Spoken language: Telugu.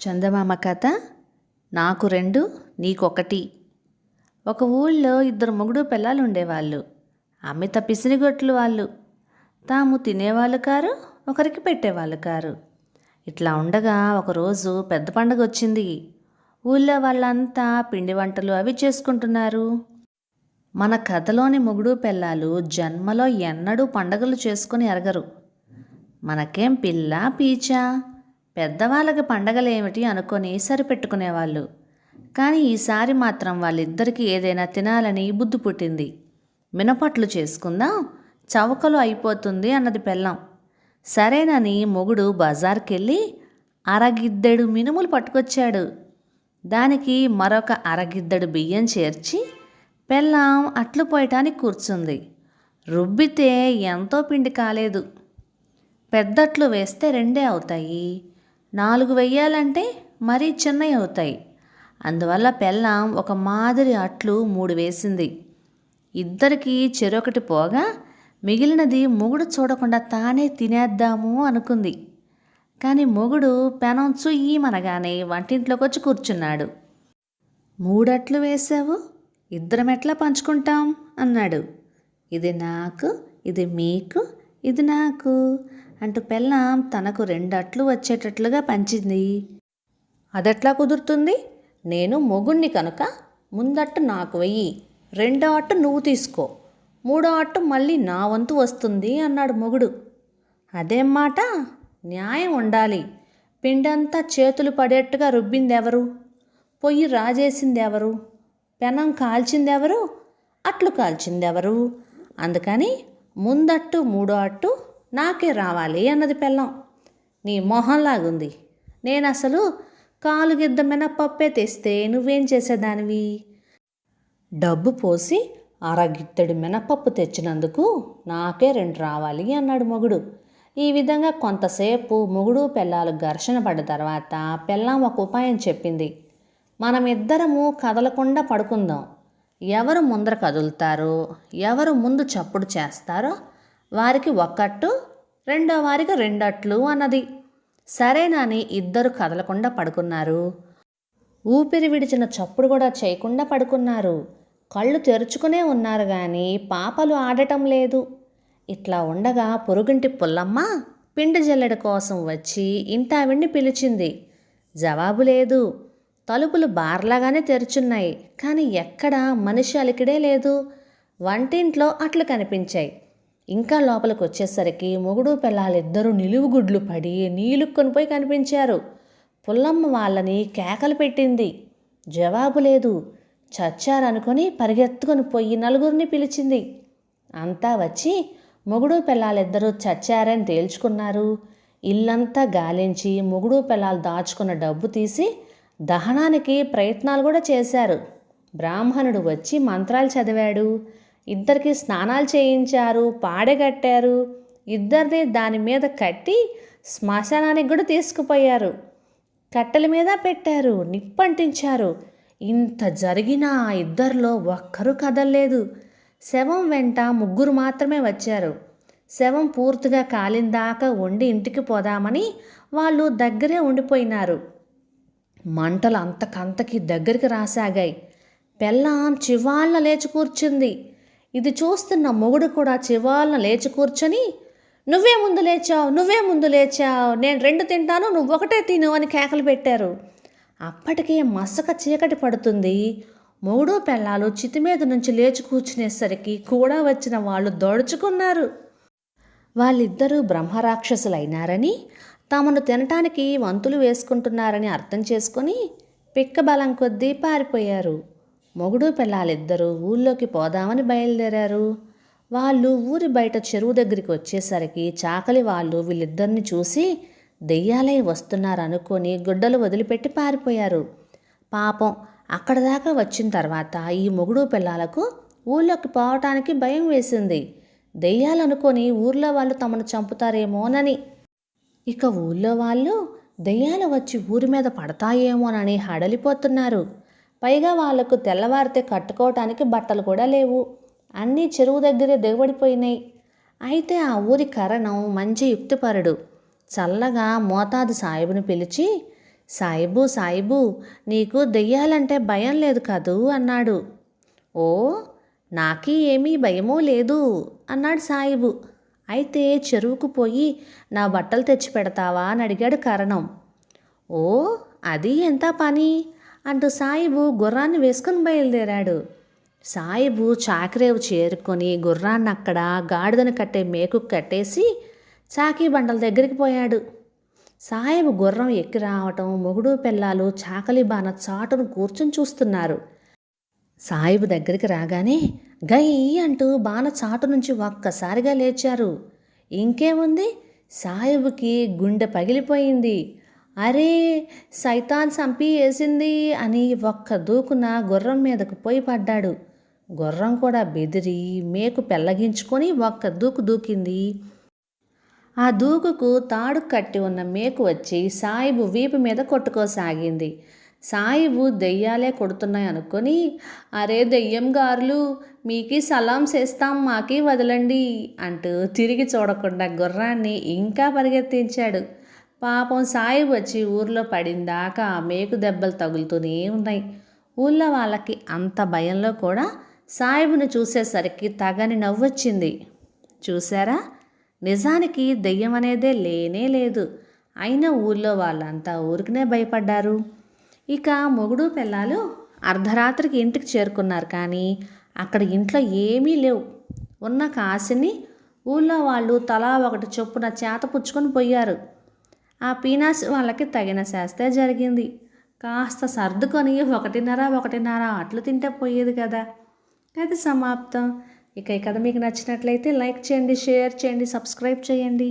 చందమామ కథ నాకు రెండు నీకొకటి. ఒక ఊళ్ళో ఇద్దరు మొగుడు పిల్లలు ఉండేవాళ్ళు అమిత పిసినిగొట్లు వాళ్ళు. తాము తినేవాళ్ళు కారు ఒకరికి పెట్టేవాళ్ళు కారు. ఇట్లా ఉండగా ఒకరోజు పెద్ద పండగ వచ్చింది ఊళ్ళో వాళ్ళంతా పిండి వంటలు అవి చేసుకుంటున్నారు. మన కథలోని మొగుడు పిల్లలు జన్మలో ఎన్నడూ పండగలు చేసుకుని ఎరగరు. మనకేం పిల్ల పీచా? పెద్దవాళ్ళకి పండగలేమిటి అనుకొని సరిపెట్టుకునేవాళ్ళు. కానీ ఈసారి మాత్రం వాళ్ళిద్దరికీ ఏదైనా తినాలని బుద్ధి పుట్టింది. మినపట్లు చేసుకుందాం చవకలు అయిపోతుంది అన్నది పెళ్ళం. సరేనని మొగుడు బజార్కెళ్ళి అరగిద్దెడు మినుములు పట్టుకొచ్చాడు. దానికి మరొక అరగిద్దెడు బియ్యం చేర్చి పెళ్ళాం అట్లు పోయటానికి కూర్చుంది. రుబ్బితే ఎంతో పిండి కాలేదు. పెద్దట్లు వేస్తే రెండే అవుతాయి. నాలుగు వెయ్యాలంటే మరీ చిన్నవి అవుతాయి. అందువల్ల పెళ్ళాం ఒక మాదిరి అట్లు మూడు వేసింది. ఇద్దరికి చెరొకటి పోగా మిగిలినది మొగుడు చూడకుండా తానే తినేద్దాము అనుకుంది. కానీ మొగుడు పెనం చుయ్యమనగానే వంటింట్లోకి వచ్చి కూర్చున్నాడు. మూడట్లు వేసావు ఇద్దరం ఎట్లా పంచుకుంటాం? అన్నాడు. ఇది నాకు ఇది మీకు ఇది నాకు. అంటూ పెళ్ళాం తనకు రెండట్లు వచ్చేటట్లుగా పంచింది. అదట్లా కుదురుతుంది? నేను మొగుణ్ణి కనుక ముందట్టు నాకు వెయ్యి రెండో అట్టు నువ్వు తీసుకో మూడో అట్టు మళ్ళీ నా వంతు వస్తుంది అన్నాడు మొగుడు. అదేం మాట? న్యాయం ఉండాలి. పిండంతా చేతులు పడేట్టుగా రుబ్బిందెవరు? పొయ్యి రాజేసింది ఎవరు పెనం కాల్చిందెవరు? అట్లు కాల్చిందెవరు? అందుకని ముందట్టు మూడో అట్టు నాకే రావాలి అన్నది పెళ్ళం. నీ మొహంలాగుంది. నేను అసలు కాలు గిద్ద మినపప్పే తెస్తే నువ్వేం చేసేదానివి? డబ్బు పోసి అరగిత్తడి మినపప్పు తెచ్చినందుకు నాకే రెండు రావాలి అన్నాడు మొగుడు. ఈ విధంగా కొంతసేపు మొగుడు పిల్లలు ఘర్షణ పడ్డ తర్వాత పిల్లం ఒక ఉపాయం చెప్పింది. మనమిద్దరము కదలకుండా పడుకుందాం. ఎవరు ముందర కదులుతారో ఎవరు ముందు చప్పుడు చేస్తారో వారికి ఒక్కట్టు రెండో వారికి రెండట్లు అన్నది. సరేనని ఇద్దరు కదలకుండా పడుకున్నారు. ఊపిరి విడిచిన చప్పుడు కూడా చేయకుండా పడుకున్నారు. కళ్ళు తెరుచుకునే ఉన్నారు కానీ పాపలు ఆడటం లేదు. ఇట్లా ఉండగా పొరుగింటి పుల్లమ్మ పిండి జల్లెడ కోసం వచ్చి ఇంటావిడిని పిలిచింది. జవాబు లేదు. తలుపులు బార్లాగానే తెరుచున్నాయి. కానీ ఎక్కడా మనిషి అలికిడే లేదు. వంటింట్లో అట్లు కనిపించాయి. ఇంకా లోపలికి వచ్చేసరికి మొగుడు పిల్లలిద్దరూ నిలువుగుడ్లు పడి నీలుక్కొనిపోయి కనిపించారు. పుల్లమ్మ వాళ్ళని కేకలు పెట్టింది. జవాబు లేదు. చచ్చారనుకొని పరిగెత్తుకొని పోయి నలుగురిని పిలిచింది. అంతా వచ్చి మొగుడు పిల్లలిద్దరూ చచ్చారని తేల్చుకున్నారు. ఇల్లంతా గాలించి మొగుడు పిల్లలు దాచుకున్న డబ్బు తీసి దహనానికి ప్రయత్నాలు కూడా చేశారు. బ్రాహ్మణుడు వచ్చి మంత్రాలు చదివాడు. ఇద్దరికి స్నానాలు చేయించారు పాడగట్టారు. ఇద్దరిని దాని మీద కట్టి శ్మశానానికి కూడా తీసుకుపోయారు. కట్టెల మీద పెట్టారు నిప్పంటించారు. ఇంత జరిగినా ఇద్దరిలో ఒక్కరూ కదలలేదు. శవం వెంట ముగ్గురు మాత్రమే వచ్చారు. శవం పూర్తిగా కాలిందాకా వండి ఇంటికి పోదామని వాళ్ళు దగ్గరే ఉండిపోయినారు. మంటలు అంతకంతకి దగ్గరికి రాసాగాయి. పెళ్ళాం చివాళ్ళ లేచి కూర్చుంది. ఇది చూస్తున్న మొగుడు కూడా చివాళ్ళ లేచి కూర్చొని నువ్వే ముందు లేచావు నువ్వే ముందు లేచావు నేను రెండు తింటాను నువ్వు ఒకటే తిను అని కేకలు పెట్టారు. అప్పటికే మసక చీకటి పడుతుంది. మూడో పెళ్ళాలు చితి మీద నుంచి లేచి కూర్చునేసరికి కూడా వచ్చిన వాళ్ళు దోడుచుకున్నారు. వాళ్ళిద్దరూ బ్రహ్మరాక్షసులైనారని తమను తినటానికి వంతులు వేసుకుంటున్నారని అర్థం చేసుకొని పిక్క బలం కొద్దీ పారిపోయారు. మొగుడు పిల్లాలిద్దరూ ఊళ్ళోకి పోదామని బయలుదేరారు. వాళ్ళు ఊరి బయట చెరువు దగ్గరికి వచ్చేసరికి చాకలి వాళ్ళు వీళ్ళిద్దరిని చూసి దెయ్యాలై వస్తున్నారనుకొని గుడ్డలు వదిలిపెట్టి పారిపోయారు. పాపం అక్కడ దాకా వచ్చిన తర్వాత ఈ మొగుడు పిల్లలకు ఊళ్ళోకి పోవటానికి భయం వేసింది. దెయ్యాలనుకొని ఊర్లో వాళ్ళు తమను చంపుతారేమోనని. ఇక ఊళ్ళో వాళ్ళు దెయ్యాలు వచ్చి ఊరి మీద పడతాయేమోనని హడలిపోతున్నారు. పైగా వాళ్ళకు తెల్లవారితే కట్టుకోవటానికి బట్టలు కూడా లేవు. అన్నీ చెరువు దగ్గరే దిగబడిపోయినాయి. అయితే ఆ ఊరి కరణం మంచి యుక్తిపరుడు. చల్లగా మోతాదు సాయిబుని పిలిచి సాయిబు సాయిబు నీకు దెయ్యాలంటే భయం లేదు కదూ అన్నాడు. ఓ నాకీ ఏమీ భయమూ లేదు అన్నాడు సాయిబు. అయితే చెరువుకు పోయి నా బట్టలు తెచ్చి పెడతావా అని అడిగాడు కరణం. ఓ అది ఎంత పని? అంటూ సాయిబు గుర్రాన్ని వేసుకుని బయలుదేరాడు. సాయిబు చాకరేవు చేరుకొని గుర్రాన్ని అక్కడ గాడిదను కట్టే మేకు కట్టేసి చాకీ బండల దగ్గరికి పోయాడు. సాయిబు గుర్రం ఎక్కి రావటం మొగుడు పిల్లలు చాకలి బాన చాటును కూర్చుని చూస్తున్నారు. సాయిబు దగ్గరికి రాగానే గై అంటూ బాణ చాటు నుంచి ఒక్కసారిగా లేచారు. ఇంకేముంది? సాయిబుకి గుండె పగిలిపోయింది. అరే సైతాన్ చంపి వేసింది అని ఒక్క దూకున గుర్రం మీదకు పోయి పడ్డాడు. గుర్రం కూడా బెదిరి మేకు పెళ్ళగించుకొని ఒక్క దూకు దూకింది. ఆ దూకుకు తాడు కట్టి ఉన్న మేకు వచ్చి సాయిబు వీపు మీద కొట్టుకోసాగింది. సాయిబు దెయ్యాలే కొడుతున్నాయి అనుకొని అరే దెయ్యం గారులు మీకి సలాం చేస్తాం మాకి వదలండి అంటూ తిరిగి చూడకుండా గుర్రాన్ని ఇంకా పరిగెత్తించాడు. పాపం సాయిబు వచ్చి ఊర్లో పడిందాకా మేకు దెబ్బలు తగులుతూనే ఉన్నాయి. ఊళ్ళో వాళ్ళకి అంత భయంలో కూడా సాయిబుని చూసేసరికి తగని నవ్వొచ్చింది. చూసారా నిజానికి దెయ్యం అనేదే లేనే లేదు. అయినా ఊళ్ళో వాళ్ళంతా ఊరికనే భయపడ్డారు. ఇక మొగుడు పిల్లలు అర్ధరాత్రికి ఇంటికి చేరుకున్నారు కానీ అక్కడ ఇంట్లో ఏమీ లేవు. ఉన్న కాసిని ఊళ్ళో వాళ్ళు తలా ఒకటి చొప్పున చేత పుచ్చుకొని పోయారు. ఆ పీనాస్ వాళ్ళకి తగిన శాస్తే జరిగింది. కాస్త సర్దుకొని ఒకటిన్నర ఒకటిన్నర అట్లు తింటే పోయేది కదా. అది సమాప్తం. ఇక ఈ కథ మీకు నచ్చినట్లయితే లైక్ చేయండి షేర్ చేయండి సబ్స్క్రైబ్ చేయండి.